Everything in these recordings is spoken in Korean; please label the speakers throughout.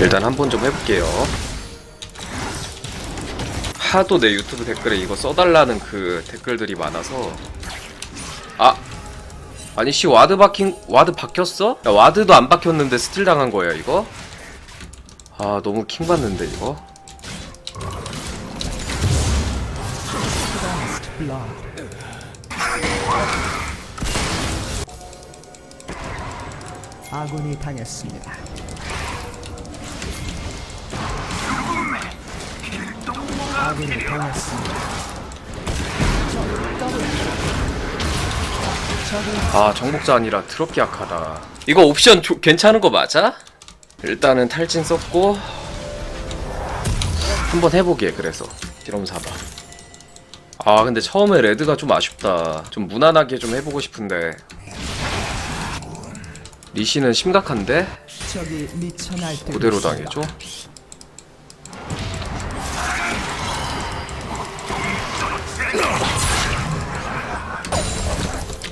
Speaker 1: 일단 한 번 좀 해볼게요. 하도 내 유튜브 댓글에 이거 써달라는 그 댓글들이 많아서 아 아니 씨 와드 박힌 와드 박혔어? 야 와드도 안 박혔는데 스틸 당한 거야 이거? 아 너무 킹 받는데 이거?
Speaker 2: 아군이 당했습니다. 아군이 당했습니다.
Speaker 1: 아 정복자 아니라 트로피 약하다 이거 옵션 조- 괜찮은 거 맞아? 일단은 탈진 썼고 한번 해보게 그래서 디럼 사봐 아 근데 처음에 레드가 좀 아쉽다 좀 무난하게 좀 해보고 싶은데 리시는 심각한데?
Speaker 2: 적이 미쳐 날뛰고
Speaker 1: 그대로
Speaker 2: 있습니다.
Speaker 1: 당해줘?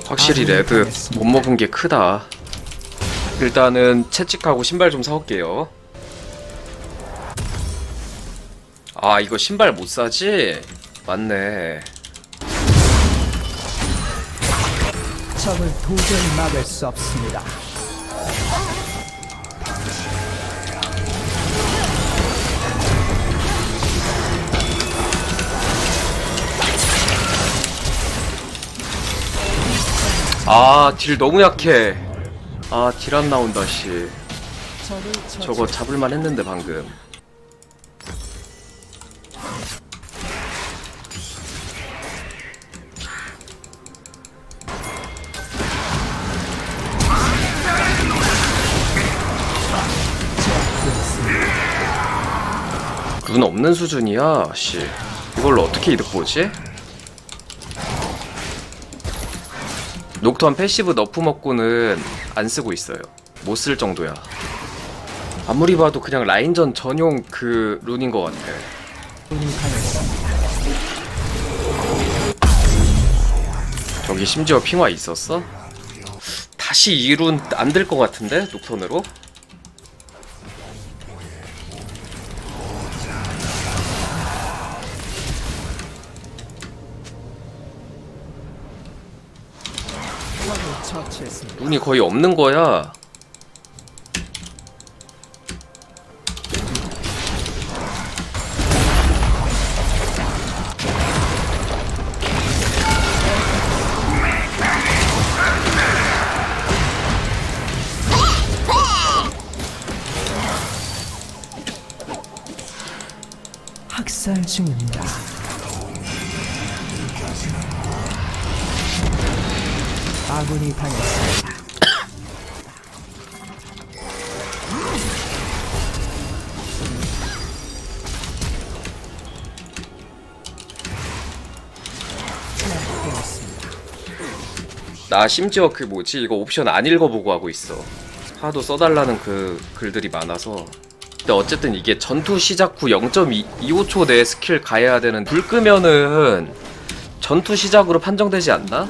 Speaker 1: 확실히 레드 못 먹은 게 크다. 일단은 채찍하고 신발 좀 사올게요. 아 이거 신발 못 사지? 맞네.
Speaker 2: 적을 도저히 막을 수 없습니다.
Speaker 1: 아 딜 너무 약해. 아 딜 안 나온다 씨. 저거 잡을만 했는데 방금. 룬 없는 수준이야, 씨. 이걸로 어떻게 이득 보지? 녹턴 패시브 너프 먹고는 안 쓰고 있어요. 못 쓸 정도야. 아무리 봐도 그냥 라인전 전용 그 룬인 것 같아. 저기 심지어 핑화 있었어? 다시 이 룬 안 될 것 같은데 녹턴으로? 룬이 거의 없는 거야.
Speaker 2: 학살 중입니다. 아군이 당했습니다.
Speaker 1: 나 심지어 그 뭐지 이거 옵션 안 읽어보고 하고 있어. 하도 써달라는 그 글들이 많아서. 근데 어쨌든 이게 전투 시작 후 0.25초 내에 스킬 가야 되는 불 끄면은 전투 시작으로 판정되지 않나?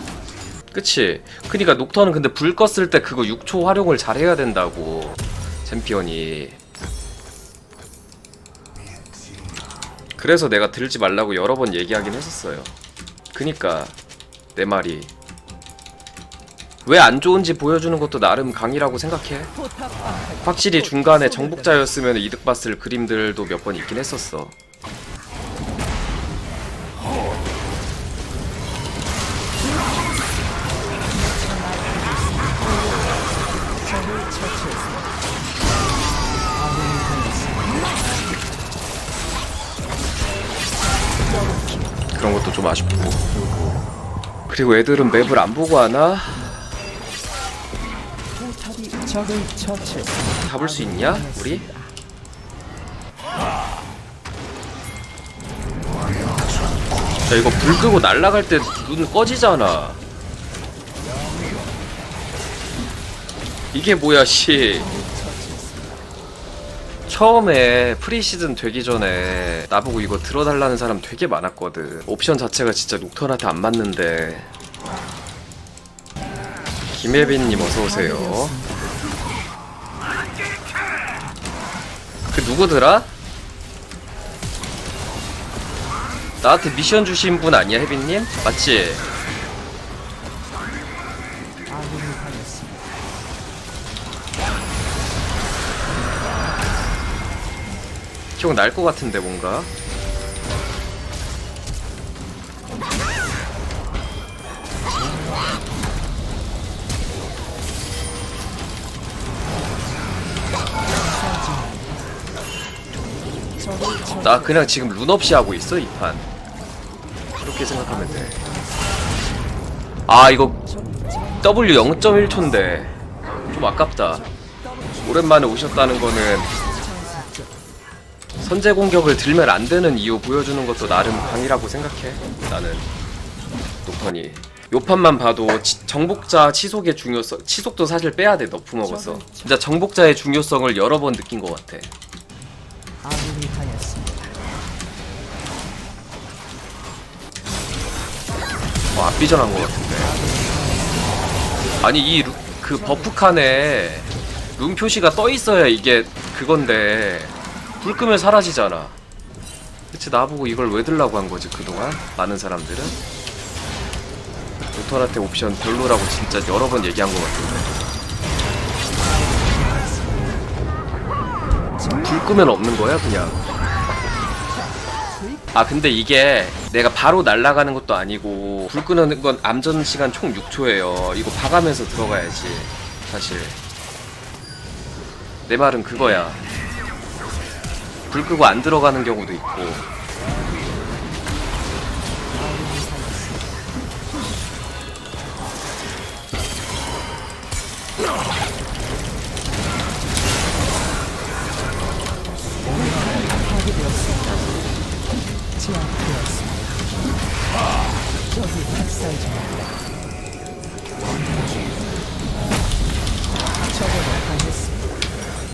Speaker 1: 그치? 그니까 녹턴은 근데 불 껐을 때 그거 6초 활용을 잘 해야 된다고 챔피언이. 그래서 내가 들지 말라고 여러 번 얘기하긴 했었어요. 그니까 내 말이. 왜 안 좋은지 보여주는 것도 나름 강이라고 생각해. 확실히 중간에 정복자였으면 이득 봤을 그림들도 몇 번 있긴 했었어 그런 것도 좀 아쉽고 그리고 애들은 맵을 안 보고 하나? 잡을 수 있냐? 우리? 야 이거 불 끄고 날아갈 때 눈 꺼지잖아 이게 뭐야 씨 처음에 프리시즌 되기 전에 나보고 이거 들어달라는 사람 되게 많았거든 옵션 자체가 진짜 녹턴한테 안 맞는데 김혜빈님 어서오세요 누구더라? 나한테 미션 주신 분 아니야 혜빈님? 맞지? 기억날 것 같은데 뭔가. 나 그냥 지금 룬 없이 하고 있어 이 판. 그렇게 생각하면 돼아 이거 W 0.1초인데. 좀 아깝다. 오랜만에 오셨다는 거는 선제 공격을 들면 안 되는 이유 보여주는 것도 나름 강이라고 생각해 나는 노턴이 요 판만 봐도 치- 정복자 치속의 중요성 치속도 사실 빼야 돼 너프 먹어서 진짜 정복자의 중요성을 여러 번 느낀 것 같아
Speaker 2: 아군이 당했습니다.
Speaker 1: 어, 앞비전한 것 같은데. 아니 이 그 버프 칸에 룸 표시가 떠 있어야 이게 그건데 불 끄면 사라지잖아. 대체 나보고 이걸 왜 들라고 한 거지 그동안 많은 사람들은 로터한테 옵션 별로라고 진짜 여러 번 얘기한 것 같은데. 불 끄면 없는 거야 그냥. 아 근데 이게 내가 바로 날아가는 것도 아니고 불 끄는 건 암전 시간 총 6초예요. 이거 봐가면서 들어가야지 사실. 내 말은 그거야. 불 끄고 안 들어가는 경우도 있고.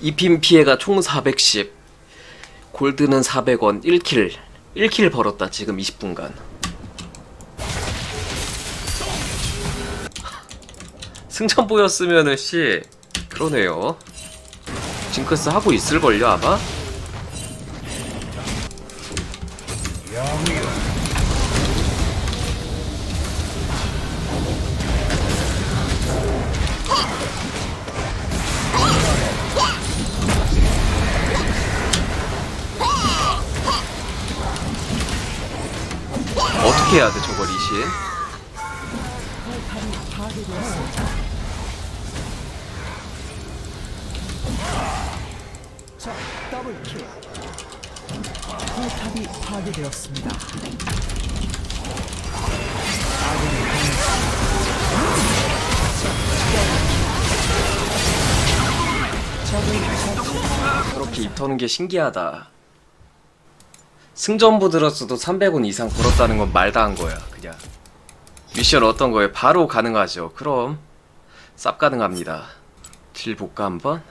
Speaker 1: 입힘 피해가 총 410. 골드는 400원 1킬. 1킬 벌었다 지금 20분간. 승천 보였으면은 씨 그러네요. 징크스 하고 있을걸요 아마? 어떻게 해야 돼.
Speaker 2: 적 더블킬. 포탑이 파괴되었습니다.
Speaker 1: 저렇게 입 터는 게 신기하다. 승전보 들었어도 300원 이상 벌었다는 건 말도 한 거야, 그냥. 미션 어떤 거에 바로 가능하죠. 그럼 쌉 가능합니다. 딜 볼까 한번?